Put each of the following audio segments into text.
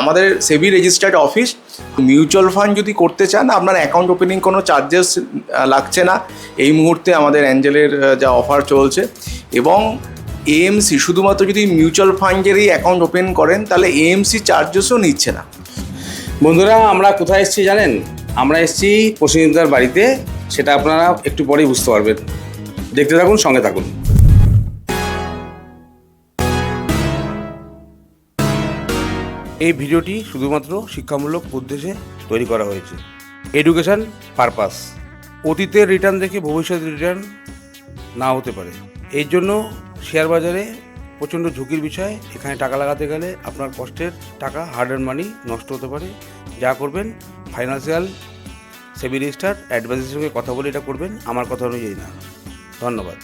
আমাদের SEBI registered office mutual fund যদি করতে চান, আপনার অ্যাকাউন্ট ওপেনিং কোনো চার্জেস লাগছে না। এই মুহূর্তে আমাদের অ্যাঞ্জেলের যা অফার চলছে। এবং এএমসি শুধুমাত্র যদি মিউচুয়াল ফান্ডেরই অ্যাকাউন্ট ওপেন করেন, তাহলে এএমসি চার্জেসও নিচ্ছে না। বন্ধুরা, আমরা কোথায় এসেছি জানেন? আমরা এসেছি প্রসেনজিতার বাড়িতে, সেটা আপনারা একটু পরেই বুঝতে পারবেন। দেখতে থাকুন, সঙ্গে থাকুন। এই ভিডিওটি শুধুমাত্র শিক্ষামূলক উদ্দেশ্যে তৈরি করা হয়েছে। এডুকেশন পারপাস অতীতের রিটার্ন দেখে ভবিষ্যতের রিটার্ন না হতে পারে। এর জন্য শেয়ার বাজারে প্রচণ্ড ঝুঁকির বিষয়। এখানে টাকা লাগাতে গেলে আপনার কষ্টের টাকা হার্ড অ্যান্ড মানি নষ্ট হতে পারে। যা করবেন ফাইন্যান্সিয়াল সেবি রেজিস্টার অ্যাডভাইসের সঙ্গে কথা বলে এটা করবেন। আমার কথা অনুযায়ী না। ধন্যবাদ।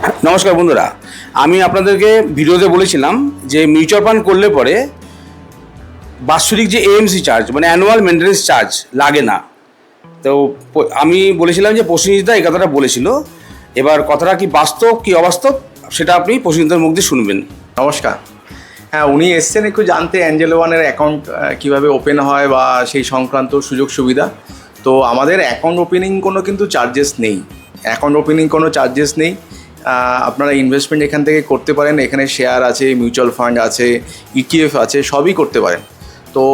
নমস্কার বন্ধুরা, আমি আপনাদেরকে ভিডিওতে বলেছিলাম যে মিউচুয়াল ফান্ড করলে পরে বাৎসরিক যে এএমসি চার্জ মানে অ্যানুয়াল মেনটেন্স চার্জ লাগে না। তো আমি বলেছিলাম যে প্রসেনজিতা এই কথাটা বলেছিল। এবার কথাটা কি বাস্তব, কি অবাস্তব, সেটা আপনি প্রসেনজিতার মুখ দিয়ে শুনবেন। নমস্কার। হ্যাঁ উনি এসছেন একটু জানতে অ্যাঞ্জেলো ওয়ানের অ্যাকাউন্ট কীভাবে ওপেন হয় বা সেই সংক্রান্ত সুযোগ সুবিধা। তো আমাদের অ্যাকাউন্ট ওপেনিং কোনো কিন্তু চার্জেস নেই। অ্যাকাউন্ট ওপেনিং কোনো চার্জেস নেই। আপনারা ইনভেস্টমেন্ট এখান থেকে করতে পারেন। এখানে শেয়ার আছে মিউচুয়াল ফান্ড আছে ইটিএফ আছে, সবই করতে পারেন। তো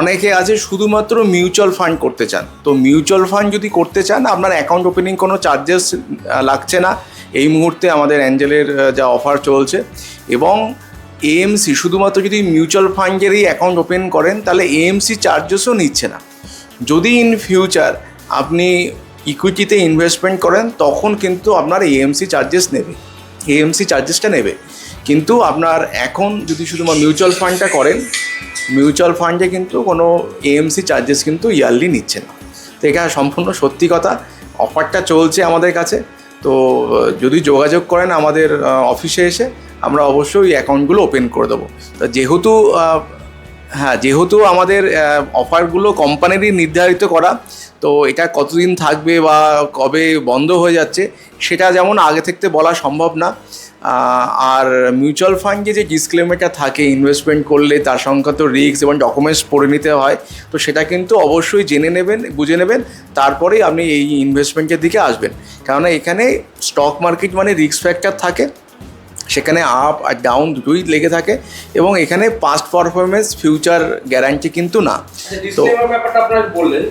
অনেকে আছে শুধুমাত্র মিউচুয়াল ফান্ড করতে চান। তো মিউচুয়াল ফান্ড যদি করতে চান, আপনার অ্যাকাউন্ট ওপেনিং কোনো চার্জেস লাগছে না। এই মুহূর্তে আমাদের অ্যাঞ্জেলের যা অফার চলছে। এবং এএমসি শুধুমাত্র যদি মিউচুয়াল ফান্ডেরই অ্যাকাউন্ট ওপেন করেন, তাহলে এএমসি চার্জেসও নিচ্ছে না। যদি ইন ফিউচার আপনি ইকুইটিতে ইনভেস্টমেন্ট করেন, তখন কিন্তু আপনার এএমসি চার্জেস নেবে। এএমসি চার্জেসটা নেবে। কিন্তু আপনার এখন যদি শুধুমাত্র মিউচুয়াল ফান্ডটা করেন মিউচুয়াল ফান্ডে কিন্তু কোনো এএমসি চার্জেস কিন্তু ইয়ারলি নিচ্ছে না। তো এটা সম্পূর্ণ সত্যি কথা অফারটা চলছে আমাদের কাছে। তো, যদি যোগাযোগ করেন আমাদের অফিসে এসে, আমরা অবশ্যই অ্যাকাউন্টগুলো ওপেন করে দেবো। তো যেহেতু হ্যাঁ যেহেতু আমাদের অফারগুলো কোম্পানিরই নির্ধারিত করা তো এটা কতদিন থাকবে বা কবে বন্ধ হয়ে যাচ্ছে, সেটা যেমন আগে থাকতে বলা সম্ভব না। আর মিউচুয়াল ফান্ডে যে ডিসক্লেমারটা থাকে ইনভেস্টমেন্ট করলে তার সংক্রান্ত রিস্ক এবং ডকুমেন্টস পড়ে নিতে হয়, তো সেটা কিন্তু অবশ্যই জেনে নেবেন, বুঝে নেবেন, তারপরেই আপনি এই ইনভেস্টমেন্টের দিকে আসবেন। কেননা এখানে স্টক মার্কেট মানে রিস্ক ফ্যাক্টর থাকে। সেখানে আপ আর ডাউন দুটোই লেগে থাকে এবং এখানে পাস্ট পারফরমেন্স ফিউচার গ্যারান্টি কিন্তু না। তো বললেন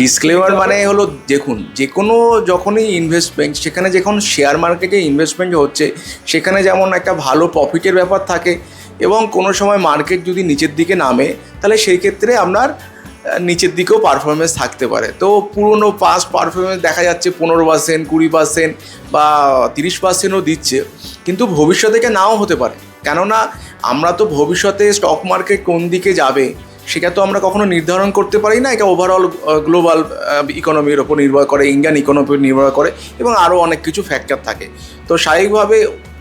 ডিসক্লেমার মানে হলো দেখুন যে কোনো যখনই ইনভেস্টমেন্ট সেখানে যখন শেয়ার মার্কেটে ইনভেস্টমেন্ট হচ্ছে সেখানে যেমন একটা ভালো প্রফিটের ব্যাপার থাকে এবং কোনো সময় মার্কেট যদি নিচের দিকে নামে তাহলে সেই ক্ষেত্রে আপনার নিচের দিকেও পারফরমেন্স থাকতে পারে। তো পুরনো পাস পারফরমেন্স দেখা যাচ্ছে পনেরো পার্সেন্ট কুড়ি পার্সেন্ট বা তিরিশ পার্সেন্টও দিচ্ছে। কিন্তু ভবিষ্যতে থেকে নাও হতে পারে। কেননা আমরা তো ভবিষ্যতে স্টক মার্কেট কোন দিকে যাবে, সেটা তো আমরা কখনো নির্ধারণ করতে পারি না। এটা ওভারঅল গ্লোবাল ইকোনমির ওপর নির্ভর করে ইন্ডিয়ান ইকোনমির নির্ভর করে এবং আরও অনেক কিছু ফ্যাক্টর থাকে। তো স্বাভাবিকভাবে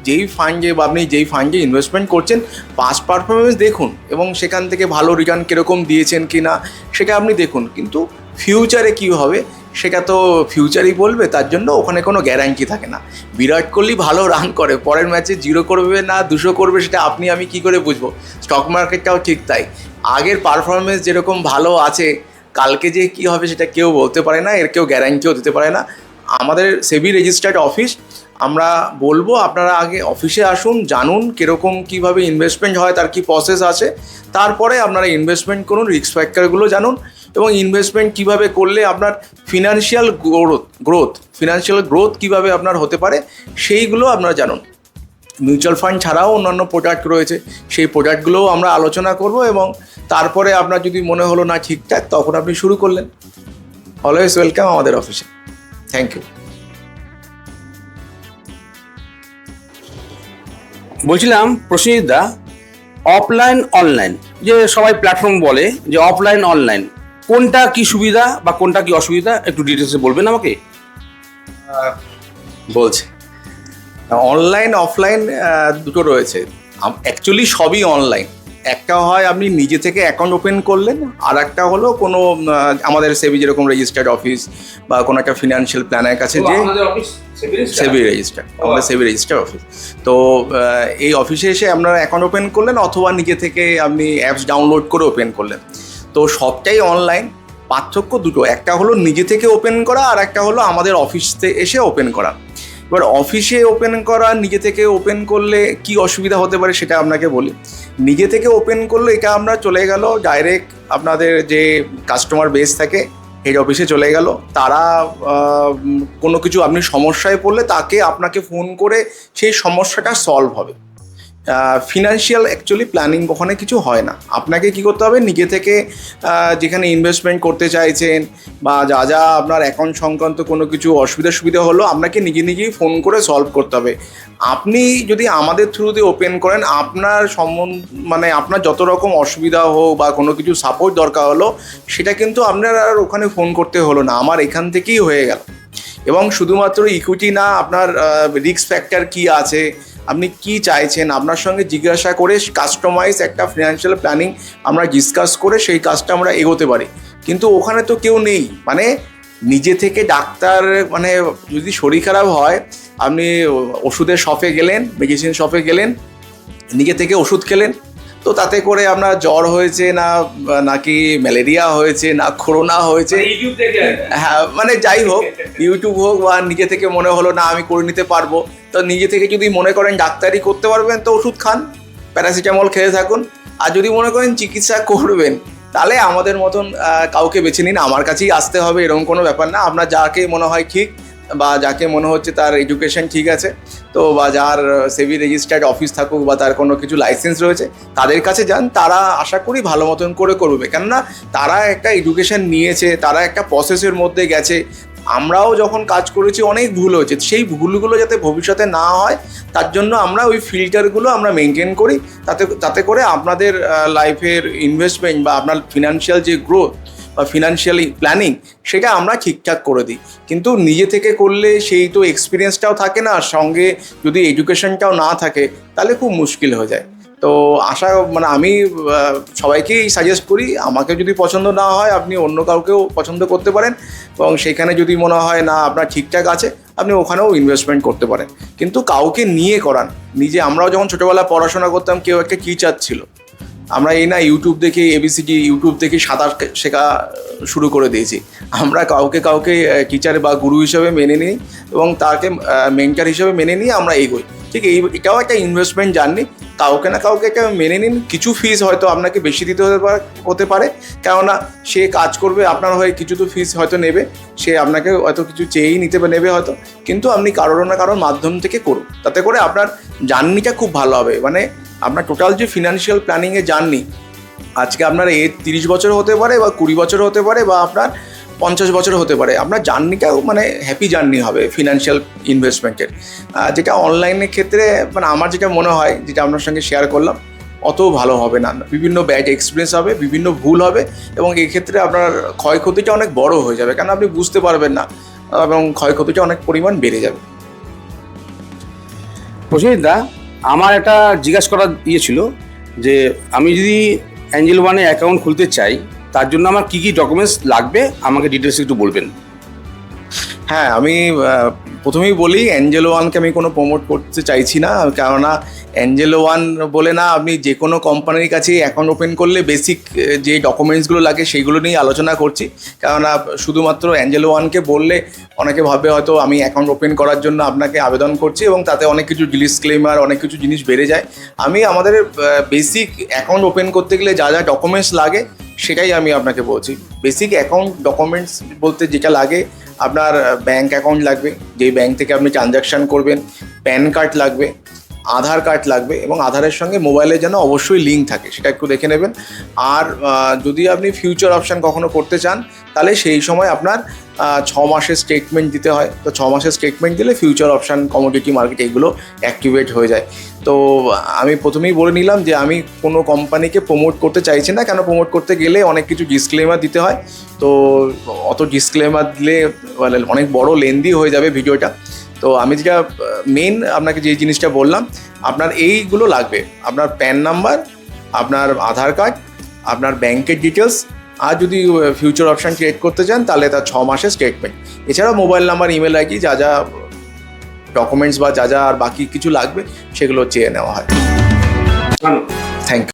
যেই ফান্ডে বা আপনি যেই ফান্ডে ইনভেস্টমেন্ট করছেন পাস পারফরমেন্স দেখুন এবং সেখান থেকে ভালো রিটার্ন কীরকম দিয়েছেন কি না সেটা আপনি দেখুন। কিন্তু ফিউচারে কী হবে, সেটা তো ফিউচারই বলবে, তার জন্য ওখানে কোনো গ্যারান্টি থাকে না। বিরাট কোহলি ভালো রান করে, পরের ম্যাচে জিরো করবে না, দুশো করবে, সেটা আপনি, আমি কি করে বুঝব? স্টক মার্কেটটাও ঠিক তাই। আগের পারফরমেন্স যেরকম ভালো আছে, কালকে যে কী হবে সেটা কেউ বলতে পারে না, এর কেউ গ্যারান্টিও দিতে পারে না। আমাদের সেবি রেজিস্টার্ড অফিস আমরা বলব, আপনারা আগে অফিসে আসুন, জানুন কীরকম কীভাবে ইনভেস্টমেন্ট হয়, তার কী প্রসেস আছে। তারপরে আপনারা ইনভেস্টমেন্ট করুন রিস্ক ফ্যাক্টরগুলো জানুন এবং ইনভেস্টমেন্ট কীভাবে করলে আপনার financial growth growth financial growth কীভাবে আপনার হতে পারে, সেইগুলো আপনারা জানুন। মিউচুয়াল ফান্ড ছাড়াও অন্যান্য প্রোডাক্ট রয়েছে, সেই প্রোডাক্টগুলোও আমরা আলোচনা করব এবং তারপরে আপনার যদি মনে হলো না ঠিকঠাক, তখন আপনি শুরু করলেন। অলওয়েজ ওয়েলকাম আমাদের অফিসে থ্যাংক ইউ বলছিলাম প্রসেনজিৎদা অফলাইন অনলাইন যে সবাই প্ল্যাটফর্ম বলে যে অফলাইন অনলাইন কোনটা কি সুবিধা বা কোনটা কি অসুবিধা? একটু ডিটেলসে বলবেন আমাকে? বলছে। অনলাইন অফলাইন দুটো রয়েছে। অ্যাকচুয়ালি সবই অনলাইন একটা হয় আপনি নিজে থেকে অ্যাকাউন্ট ওপেন করলেন আর একটা হলো কোনো আমাদের সেবি যেরকম রেজিস্টার্ড অফিস বা কোনো একটা ফিনান্সিয়াল প্ল্যানের কাছে যে সেবি রেজিস্টার আমাদের সেবি রেজিস্টার অফিস তো এই অফিসে এসে আপনারা অ্যাকাউন্ট ওপেন করলেন অথবা নিজে থেকে আপনি অ্যাপস ডাউনলোড করে ওপেন করলেন। তো সবটাই অনলাইন পার্থক্য দুটো একটা হলো নিজে থেকে ওপেন করা আর একটা হলো আমাদের অফিসতে এসে ওপেন করা। এবার অফিসে ওপেন করা, নিজে থেকে ওপেন করলে কি অসুবিধা হতে পারে সেটা আপনাকে বলি। নিজে থেকে ওপেন করলে এটা আমরা চলে গেল ডাইরেক্ট আপনাদের যে কাস্টমার বেস থাকে হেড অফিসে চলে গেল। তারা কোনো কিছু আপনি সমস্যায় পড়লে তাকে আপনাকে ফোন করে সেই সমস্যাটা সলভ হবে। ফিনান্সিয়াল অ্যাকচুয়ালি প্ল্যানিং ওখানে কিছু হয় না। আপনাকে কি করতে হবে? নিজে থেকে যেখানে ইনভেস্টমেন্ট করতে চাইছেন বা যা যা আপনার অ্যাকাউন্ট সংক্রান্ত কোনো কিছু অসুবিধা সুবিধা হলো, আপনাকে নিজে নিজেই ফোন করে সলভ করতে হবে। আপনি যদি আমাদের থ্রুতে ওপেন করেন, আপনার সম্বন্ধ মানে আপনার যত রকম অসুবিধা হোক বা কোনো কিছু সাপোর্ট দরকার হলো, সেটা কিন্তু আপনার আর ওখানে ফোন করতে হলো না। আমার এখান থেকেই হয়ে গেল। এবং শুধুমাত্র ইকুইটি না, আপনার রিস্ক ফ্যাক্টর কি আছে? আপনি কি চাইছেন? আপনার সঙ্গে জিজ্ঞাসা করে কাস্টমাইজ একটা ফিনান্সিয়াল প্ল্যানিং আমরা ডিসকাস করে সেই কাজটা আমরা এগোতে পারি। কিন্তু ওখানে তো কেউ নেই। মানে নিজে থেকে ডাক্তার মানে যদি শরীর খারাপ হয়, আপনি ওষুধের শপে গেলেন মেডিসিন শপে গেলেন, নিজে থেকে ওষুধ খেলেন তো তাতে করে আপনার জ্বর হয়েছে না নাকি ম্যালেরিয়া হয়েছে না করোনা হয়েছে। হ্যাঁ মানে যাই হোক ইউটিউব হোক বা নিজে থেকে মনে হলো না আমি করে নিতে পারব। তো নিজে থেকে যদি মনে করেন ডাক্তারি করতে পারবেন তো ওষুধ খান প্যারাসিটামল খেয়ে থাকুন। আর যদি মনে করেন চিকিৎসা করবেন তাহলে আমাদের মতন কাউকে বেছে নিন। আমার কাছেই আসতে হবে এরকম কোনো ব্যাপার না। আপনার যাকে মনে হয় ঠিক বা যাকে মনে হচ্ছে তার এডুকেশন ঠিক আছে, তো বা যার সেভি রেজিস্টার্ড অফিস থাকুক বা তার কোনো কিছু লাইসেন্স রয়েছে, তাদের কাছে যান, তারা আশা করি ভালো মতন করে করবে। কেননা তারা একটা এডুকেশন নিয়েছে, তারা একটা প্রসেসের মধ্যে গেছে। আমরাও যখন কাজ করেছি, অনেক ভুল হয়েছে। সেই ভুলগুলো যাতে ভবিষ্যতে না হয়, তার জন্য আমরা ওই ফিল্টারগুলো আমরা মেনটেন করি। তাতে তাতে করে আপনাদের লাইফের ইনভেস্টমেন্ট বা আপনার ফিনান্সিয়াল যে গ্রোথ বা ফিনান্সিয়ালি প্ল্যানিং সেটা আমরা ঠিকঠাক করে দিই। কিন্তু নিজে থেকে করলে সেই তো এক্সপিরিয়েন্সটাও থাকে না, আর সঙ্গে যদি এডুকেশনটাও না থাকে, তাহলে খুব মুশকিল হয়ে যায়। তো আশা মানে আমি সবাইকেই সাজেস্ট করি, আমাকে যদি পছন্দ না হয়, আপনি অন্য কাউকেও পছন্দ করতে পারেন। এবং সেখানে যদি মনে হয়, না, আপনার ঠিকঠাক আছে, আপনি ওখানেও ইনভেস্টমেন্ট করতে পারেন। কিন্তু কাউকে নিয়ে করান। নিজে, আমরাও যখন ছোটোবেলায় পড়াশোনা করতাম, কেউ একটা টিচার ছিল। আমরা এই না ইউটিউব দেখে এবিসিডি ইউটিউব দেখে সাঁতার শেখা শুরু করে দিয়েছি। আমরা কাউকে কাউকে টিচার বা গুরু হিসেবে মেনে নিই এবং তাকে মেন্টার হিসেবে মেনে নিয়ে আমরা এগোই। ঠিক এই, এটাও একটা ইনভেস্টমেন্ট জার্নি কাউকে না কাউকে একটা মেনে নিন, কিছু ফিস হয়তো আপনাকে বেশি দিতে হতে পারে হতে পারে। কেননা সে কাজ করবে, আপনার হয়ে কিছু তো ফিস হয়তো নেবে। সে আপনাকে হয়তো কিছু চেয়েই নিতে নেবে হয়তো। কিন্তু আপনি কারোর না কারোর মাধ্যম থেকে করুন। তাতে করে আপনার জার্নিটা খুব ভালো হবে। মানে আপনার টোটাল যে ফিনান্সিয়াল প্ল্যানিংয়ে জার্নি আজকে আপনার এ তিরিশ বছর হতে পারে বা কুড়ি বছর হতে পারে বা আপনার পঞ্চাশ বছর হতে পারে, আপনার জার্নিটাও মানে হ্যাপি জার্নি হবে ফিনান্সিয়াল ইনভেস্টমেন্টের যেটা অনলাইনের ক্ষেত্রে মানে আমার যেটা মনে হয়, যেটা আপনার সঙ্গে শেয়ার করলাম, অত ভালো হবে না। বিভিন্ন ব্যাড এক্সপিরিয়েন্স হবে, বিভিন্ন ভুল হবে এবং এক্ষেত্রে আপনার ক্ষয়ক্ষতিটা অনেক বড় হয়ে যাবে। কারণ আপনি বুঝতে পারবেন না, এবং ক্ষয়ক্ষতিটা অনেক পরিমাণ বেড়ে যাবে। দা আমার একটা জিজ্ঞাসা করার ইয়ে ছিল যে আমি যদি অ্যাঞ্জেল ওয়ানে অ্যাকাউন্ট খুলতে চাই, তার জন্য আমার কি কি ডকুমেন্টস লাগবে? আমাকে ডিটেলস একটু বলবেন। হ্যাঁ আমি প্রথমেই বলি অ্যাঞ্জেলো ওয়ানকে আমি কোনো প্রমোট করতে চাইছি না, কেননা অ্যাঞ্জেলো ওয়ান বলে না, আপনি যে কোনো কোম্পানির কাছে অ্যাকাউন্ট ওপেন করলে বেসিক যে ডকুমেন্টসগুলো লাগে সেইগুলো নিয়ে আলোচনা করছি। কেননা শুধুমাত্র অ্যাঞ্জেলো ওয়ানকে বললে অনেকে ভাবে হয়তো আমি অ্যাকাউন্ট ওপেন করার জন্য আপনাকে আবেদন করছি এবং তাতে অনেক কিছু ডিসক্লেমার অনেক কিছু জিনিস বেড়ে যায়। আমি আমাদের বেসিক অ্যাকাউন্ট ওপেন করতে গেলে যা যা ডকুমেন্টস লাগে, সেটাই আমি আপনাকে বলছি। বেসিক অ্যাকাউন্ট ডকুমেন্টস বলতে যেটা লাগে আপনার ব্যাংক অ্যাকাউন্ট লাগবে, যেই ব্যাংক থেকে আপনি ট্রানজ্যাকশান করবেন প্যান কার্ড লাগবে, আধার কার্ড লাগবে এবং আধারের সঙ্গে মোবাইলের যেন অবশ্যই লিঙ্ক থাকে, সেটা একটু দেখে নেবেন। আর যদি আপনি ফিউচার অপশান কখনো করতে চান, তাহলে সেই সময় আপনার ছ মাসের স্টেটমেন্ট দিতে হয়। তো ছ মাসের স্টেটমেন্ট দিলে ফিউচার অপশান কমোডিটি মার্কেট এগুলো অ্যাক্টিভেট হয়ে যায়। তো আমি প্রথমেই বলে নিলাম যে আমি কোনো কোম্পানিকে প্রমোট করতে চাইছি না। কেন প্রমোট করতে গেলে অনেক কিছু ডিসক্লেমার দিতে হয়। তো অত ডিসক্লেমার দিলে মানে অনেক বড় লেন্দি হয়ে যাবে ভিডিওটা। তো আমি যেটা মেন আপনাকে যে জিনিসটা বললাম, আপনার এইগুলো লাগবে। আপনার প্যান নাম্বার আপনার আধার কার্ড আপনার ব্যাংকের ডিটেলস আর যদি ফিউচার অপশান ক্রিয়েট করতে চান, তাহলে তার ছ মাসের স্টেটমেন্ট এছাড়াও মোবাইল নাম্বার ইমেল আইডি যা যা ডকুমেন্টস বা যা যা আর বাকি কিছু লাগবে সেগুলো চেয়ে নেওয়া হয়। Thank you